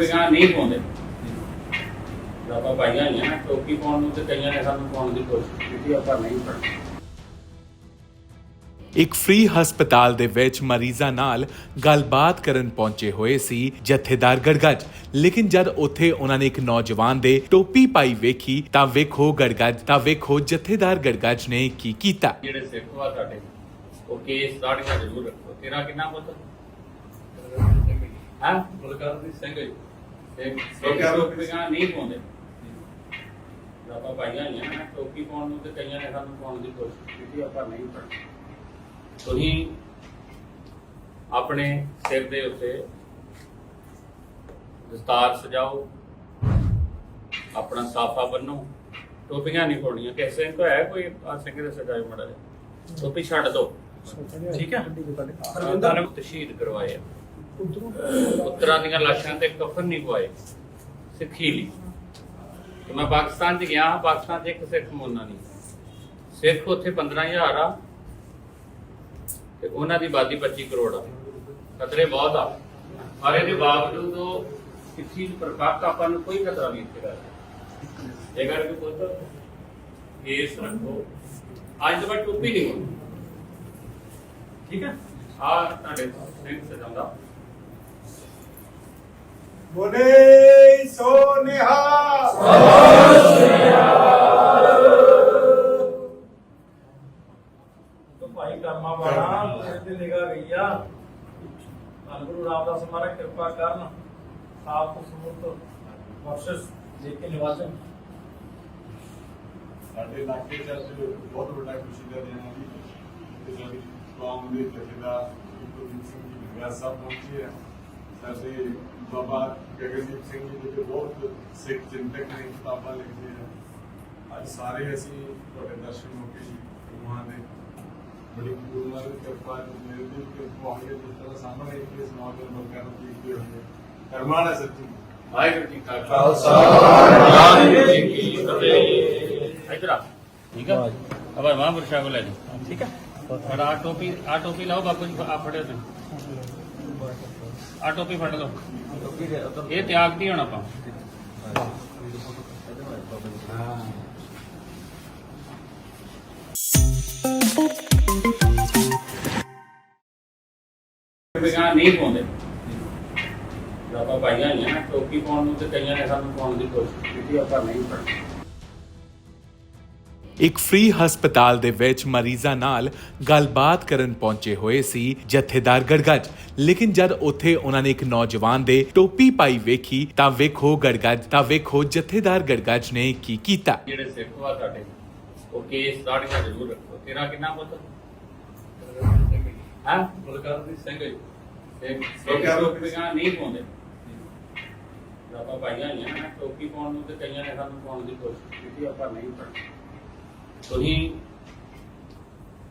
ਟੋਪੀਆਂ ਨਹੀਂ ਪਾਉਂਦੇ। ਜਦੋਂ ਆਪਾਂ ਪਾਈਆਂ ਹੋਈਆਂ ਨਾ ਟੋਪੀ ਪਾਉਣ ਨੂੰ ਤੇ ਕਈਆਂ ਨੇ ਸਾਨੂੰ ਪਾਉਣ ਦੀ ਕੋਸ਼ਿਸ਼ ਕੀਤੀ ਆਪਾਂ ਨਹੀਂ ਪਾਈ। ਇੱਕ ਫ੍ਰੀ ਹਸਪਤਾਲ ਦੇ ਵਿੱਚ ਮਰੀਜ਼ਾਂ ਨਾਲ ਗੱਲਬਾਤ ਕਰਨ ਪਹੁੰਚੇ ਹੋਏ ਸੀ ਜਥੇਦਾਰ ਗੜਗੜ ਲੇਕਿਨ ਜਦ ਉੱਥੇ ਉਹਨਾਂ ਨੇ ਇੱਕ ਨੌਜਵਾਨ ਦੇ ਟੋਪੀ ਪਾਈ ਵੇਖੀ ਤਾਂ ਵੇਖੋ ਗੜਗੜ ਤਾਂ ਵੇਖੋ ਜਥੇਦਾਰ ਗੜਗੜ ਨੇ ਕੀ ਕੀਤਾ। ਜਿਹੜੇ ਸਿੱਖ ਵਾ ਸਾਡੇ ਉਹ ਕੇਸ ਦਾੜੀਆਂ ਜ਼ਰੂਰ ਰੱਖੋ। ਤੇਰਾ ਕਿੰਨਾ ਪੁੱਤ? ਹਾਂ? ਬਲਕਾਰ ਸਿੰਘ ਜੀ। ਸਿੰਘ ਸਿੰਘ ਟੋਪੀਆਂ ਨਹੀਂ ਪਾਉਂਦੇ। ਜਦੋਂ ਆਪਾਂ ਪਾਈਆਂ ਹੋਈਆਂ ਨਾ ਟੋਪੀ ਪਾਉਣ ਨੂੰ ਤੇ ਕਈਆਂ ਨੇ ਸਾਨੂੰ ਪਾਉਣ ਦੀ ਕੋਸ਼ਿਸ਼ ਕੀਤੀ ਆਪਾਂ ਨਹੀਂ ਪਾਈ ਤੁਸੀਂ ਆਪਣੇ ਸਿਰ ਦੇ ਉੱਤੇ ਦਸਤਾਰ ਸਜਾਓ ਆਪਣਾ ਸਾਫਾ ਬੰਨੋ ਟੋਪੀਆਂ ਨਹੀਂ ਪਾਉਣੀਆਂ। ਕਿਸੇ ਕੋ ਹੈ ਕੋਈ ਆ ਸਿੰਘ ਦੇ ਸਜਾਏ ਮੜਾ ਟੋਪੀ ਛੱਡ ਦੋ ਠੀਕ ਹੈ? ਹਰਵਿੰਦਰ ਤਸ਼ਹੀਦ ਕਰਵਾਏ ਆ। ਪੁੱਤਰਾਂ ਦੀਆਂ ਲਾਸ਼ਾਂ ਤੇ ਕਫਨ ਨਹੀਂ ਪਵਾਏ। ਸਿੱਖੀ ਲਈ। ਤੇ ਮੈਂ ਪਾਕਿਸਤਾਨ 'ਚ ਗਿਆ, ਪਾਕਿਸਤਾਨ 'ਚ ਇੱਕ ਸਿੱਖ ਮੋਨਾ ਨਹੀਂ। ਸਿੱਖ ਉੱਥੇ 15000 ਆ, ਤੇ ਉਹਨਾਂ ਦੀ ਆਬਾਦੀ 25 ਕਰੋੜ ਆ। ਖਤਰੇ ਬਹੁਤ ਆ। ਪਰ ਇਹਦੇ ਬਾਵਜੂਦ ਉਹ ਸਿੱਖੀ ਪ੍ਰਕਾਸ਼, ਆਪਾਂ ਨੂੰ ਕੋਈ ਖਤਰਾ ਨਹੀਂ ਇੱਥੇ ਦਾ। ਇਹ ਕਰਕੇ ਪੁੱਤ ਇਸ ਰੱਖੋ। ਅੱਜ ਤੋਂ ਬਾਅਦ ਟੋਪੀ ਨਹੀਂ ਹੋਣੀ। ਠੀਕ ਹੈ ਆ ਤੁਹਾਡੇ ਸਿੰਘ ਸਜਾਉਂਦਾ। ਬੋਲੇ ਸੋ ਨਿਹਾਲ ਤੋ ਭਾਈ ਕਰਮਾ ਵਾਲਾ ਤੇਰੇ ਤੇ ਨਿਗਾਹ ਗਈ ਆ ਧੰਨ ਗੁਰੂ ਰਾਮਦਾਸ ਮਹਾਰਾਜ ਕਿਰਪਾ ਕਰਨ ਸਾਫ਼ ਸਮੁੱਤ ਬਖਸ਼ਿਸ਼ ਦੇ ਕੇ ਨਿਵਾਸਨ ਸਾਡੇ ਇਲਾਕੇ ਚ ਅੱਜ ਬਹੁਤ ਵੱਡਾ ਖੁਸ਼ੀ ਦਾ ਦਿਨ ਹੈ ਜੀ। ਤੇ ਸਾਡੀ ਕੌਮ ਦੇ ਜਥੇਦਾਰ ਗੁਰਦੀਪ ਸਿੰਘ ਜੀ ਨਿਵਾਸ ਸਾਹਿਬ ਪਹੁੰਚੇ ਹੈ ਸਾਡੇ ਬਾਬਾ ਗਗਨਦੀਪ ਸਿੰਘ ਜੀ ਜੋ ਕਿ ਬਹੁਤ ਸਿੱਖ ਚਿੰਤਕ ਨੇ ਕਿਤਾਬਾਂ ਲਿਖਦੇ ਹੈ ਅੱਜ ਸਾਰੇ ਅਸੀਂ ਤੁਹਾਡੇ ਦਰਸ਼ਨ ਹੋ ਕੇ ਜੀ ਗੁਰੂਆਂ ਦੇ ਬੜੀ ਗੁਰੂਆਂ ਦੀ ਕਿਰਪਾ ਮੇਰੇ ਦਿਲ ਤੇ ਪਹੁੰਚੇ ਜਿਸ ਤਰ੍ਹਾਂ ਸਾਹਮਣੇ ਇਸ ਨੌਜਵਾਨ ਲੋਕਾਂ ਨੂੰ ਦੇਖਦੇ ਹੋਏ ਕਰਮਾਨ ਹੈ ਸੱਚੀ ਵਾਹਿਗੁਰੂ ਜੀ ਕਾ ਖਾਲਸਾ ਵਾਹਿਗੁਰੂ ਜੀ ਕੀ ਫਤਿਹ ਇਧਰ ਆ ਠੀਕ ਆ ਅਬਾ ਮਹਾਂਪੁਰਸ਼ਾਂ ਕੋਲ ਲੈ ਜੀ ਠੀਕ ਆ ਪਰ ਆ ਟੋਪੀ ਆ ਟੋਪੀ ਲਾਓ ਬਾਪੂ ਜੀ ਆ ਫੜਿਓ ਤੇ ਆ ਟੋਪੀ ਫੜ ਲਓ। ਇਹ ਤਿਆਗ ਨਹੀਂ ਹੋਣਾ ਆਪਾਂ। ਟੋਪੀਆਂ ਨਹੀਂ ਪਾਉਂਦੇ। ਜਦੋਂ ਆਪਾਂ ਪਾਈਆਂ ਹੋਈਆਂ ਨਾ ਟੋਪੀ ਪਾਉਣ ਨੂੰ ਤੇ ਕਈਆਂ ਨੇ ਸਾਨੂੰ ਪਾਉਣ ਦੀ ਕੋਸ਼ਿਸ਼ ਕੀਤੀ ਆਪਾਂ ਨਹੀਂ ਪਾਈ ਇੱਕ ਫ੍ਰੀ ਹਸਪਤਾਲ ਦੇ ਵਿੱਚ ਮਰੀਜ਼ਾਂ ਨਾਲ ਗੱਲਬਾਤ ਕਰਨ ਪਹੁੰਚੇ ਹੋਏ ਸੀ ਜਥੇਦਾਰ ਗੜਗੜ ਲੇਕਿਨ ਜਦ ਉੱਥੇ ਉਹਨਾਂ ਨੇ ਇੱਕ ਨੌਜਵਾਨ ਦੇ ਟੋਪੀ ਪਾਈ ਵੇਖੀ ਤਾਂ ਵੇਖੋ ਗੜਗੜ ਤਾਂ ਵੇਖੋ ਜਥੇਦਾਰ ਗੜਗੜ ਨੇ ਕੀ ਕੀਤਾ। ਜਿਹੜੇ ਸਿੱਖ ਵਾ ਸਾਡੇ ਉਹ ਕੇਸ ਦਾੜੀਆਂ ਜ਼ਰੂਰ ਰੱਖੋ। ਤੇਰਾ ਕਿੰਨਾ ਪੁੱਤ? ਹਾਂ? ਬਲਕਾਰ ਸਿੰਘ ਜੀ। ਸਿੰਘ ਸਿੰਘ। ਟੋਪੀਆਂ ਨਹੀਂ ਪਾਉਂਦੇ। ਆਪਾਂ ਨਾ ਟੋਪੀ ਪਾਉਣ ਨੂੰ ਤੇ ਕਈਆਂ ਨੇ ਸਾਨੂੰ ਪਾਉਣ ਦੀ ਕੋਸ਼ਿਸ਼ ਕੀਤੀ ਆਪਾਂ ਨਹੀਂ ਪਾਈ। ਤੁਸੀਂ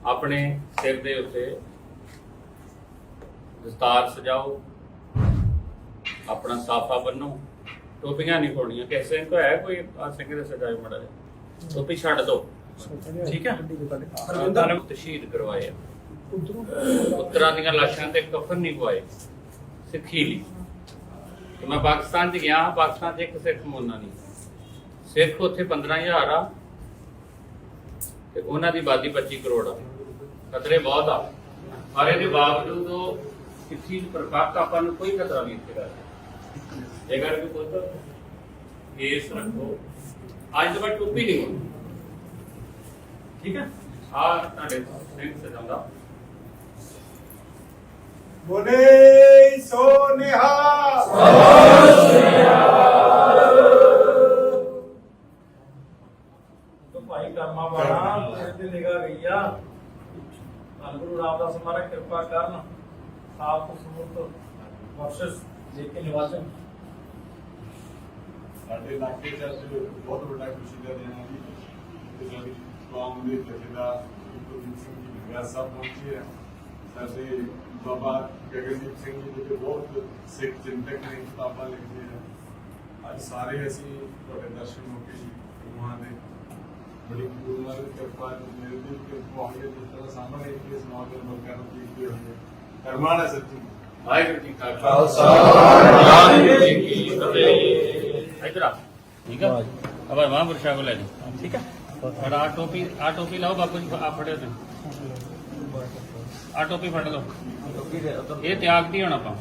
ਆਪਣੇ ਸਿਰ ਦੇ ਉੱਤੇ ਦਸਤਾਰ ਸਜਾਓ, ਆਪਣਾ ਸਾਫਾ ਬੰਨੋ। ਟੋਪੀਆਂ ਨਹੀਂ ਪਾਉਣੀਆਂ। ਕਿਸੇ ਕੋ ਹੈ ਕੋਈ ਆ ਸਿੰਘ ਦੇ ਸਜਾਏ ਮੜਾ ਟੋਪੀ ਛੱਡ ਦੋ। ਠੀਕ ਹੈ ਹਰਵਿੰਦਰ ਤਸ਼ਹੀਦ ਕਰਵਾਏ ਆ। ਪੁੱਤਰਾਂ ਦੀਆਂ ਲਾਸ਼ਾਂ ਤੇ ਕਫਨ ਨਹੀਂ ਪਵਾਏ। ਸਿੱਖੀ ਲਈ। ਤੇ ਮੈਂ ਪਾਕਿਸਤਾਨ 'ਚ ਗਿਆ ਹਾਂ ਪਾਕਿਸਤਾਨ 'ਚ ਇੱਕ ਸਿੱਖ ਮੋਨਾ ਨਹੀਂ। ਸਿੱਖ ਉੱਥੇ 15000 ਆ। ਤੇ ਉਹਨਾਂ ਦੀ ਆਬਾਦੀ 25 ਕਰੋੜ ਆ। ਖਤਰੇ ਬਹੁਤ ਆ। ਪਰ ਇਹਦੇ ਬਾਵਜੂਦ ਉਹ ਸਿੱਖੀ ਪ੍ਰਕਾਸ਼ ਆਪਾਂ ਨੂੰ ਕੋਈ ਖਤਰਾ ਨਹੀਂ ਇੱਥੇ ਦਾ ਇਹ ਕਰਕੇ ਪੁੱਤ ਇਸ ਰੱਖੋ। ਅੱਜ ਤੋਂ ਟੋਪੀ ਨਹੀਂ ਹੋਣੀ। ਠੀਕ ਹੈ? ਆ ਤੁਹਾਡੇ ਸਿੰਘ ਸਜਾਉਂਦਾ ਬੋਲੇ ਸੋ ਧੰਨ ਗੁਰੂ ਰਾਮਦਾਸ ਮਹਾਰਾਜ ਕਿਰਪਾ ਕਰਨ ਸਾਫ਼ ਸਮੁੱਤ ਬਖਸ਼ਿਸ਼ ਦੇ ਕੇ ਨਿਵਾਸਨ ਸਾਡੇ ਇਲਾਕੇ ਚ ਅੱਜ ਬਹੁਤ ਵੱਡਾ ਖੁਸ਼ੀ ਦਾ ਦਿਨ ਹੈ ਜੀ ਤੇ ਸਾਡੀ ਕੌਮ ਦੇ ਜਥੇਦਾਰ ਗੁਰਦੀਪ ਸਿੰਘ ਜੀ ਨਿਵਾਸ ਸਾਹਿਬ ਪਹੁੰਚੇ ਹੈ ਸਾਡੇ ਬਾਬਾ ਗਗਨਦੀਪ ਸਿੰਘ ਜੀ ਜੋ ਕਿ ਬਹੁਤ ਸਿੱਖ ਚਿੰਤਕ ਨੇ ਕਿਤਾਬਾਂ ਲਿਖਦੇ ਹੈ ਅੱਜ ਸਾਰੇ ਅਸੀਂ ਤੁਹਾਡੇ ਦਰਸ਼ਨ ਹੋ ਕੇ ਜੀ ਗੁਰੂਆਂ ਦੇ ਬੜੀ ਗੁਰੂਆਂ ਦੀ ਕਿਰਪਾ ਮੇਰੇ ਦਿਲ ਤੇ ਪਹੁੰਚੇ ਜਿਸ ਤਰ੍ਹਾਂ ਸਾਹਮਣੇ ਇਸ ਨੌਜਵਾਨ ਲੋਕਾਂ ਨੂੰ ਦੇਖਦੇ ਹੋਏ ਕਰਮਾਨ ਹੈ ਸੱਚੀ। ਵਾਹਿਗੁਰੂ ਜੀ ਕਾ ਖਾਲਸਾ। ਵਾਹਿਗੁਰੂ ਜੀ ਕੀ ਫਤਿਹ। ਇਧਰ ਆ। ਠੀਕ ਆ? ਅਬਰ ਮਹਾਂਪੁਰਸ਼ਾ ਕੋਲ ਲੈ ਜੀ ਠੀਕ ਆ। ਪਰ ਆ ਟੋਪੀ ਆ ਟੋਪੀ ਲਾਓ ਬਾਪੂ ਜੀ ਆ ਫੜਿਓ ਤੁਸੀਂ। ਆ ਟੋਪੀ ਫੜ ਲਓ। ਇਹ ਤਿਆਗਤੀ ਹੁਣ ਆਪਾਂ।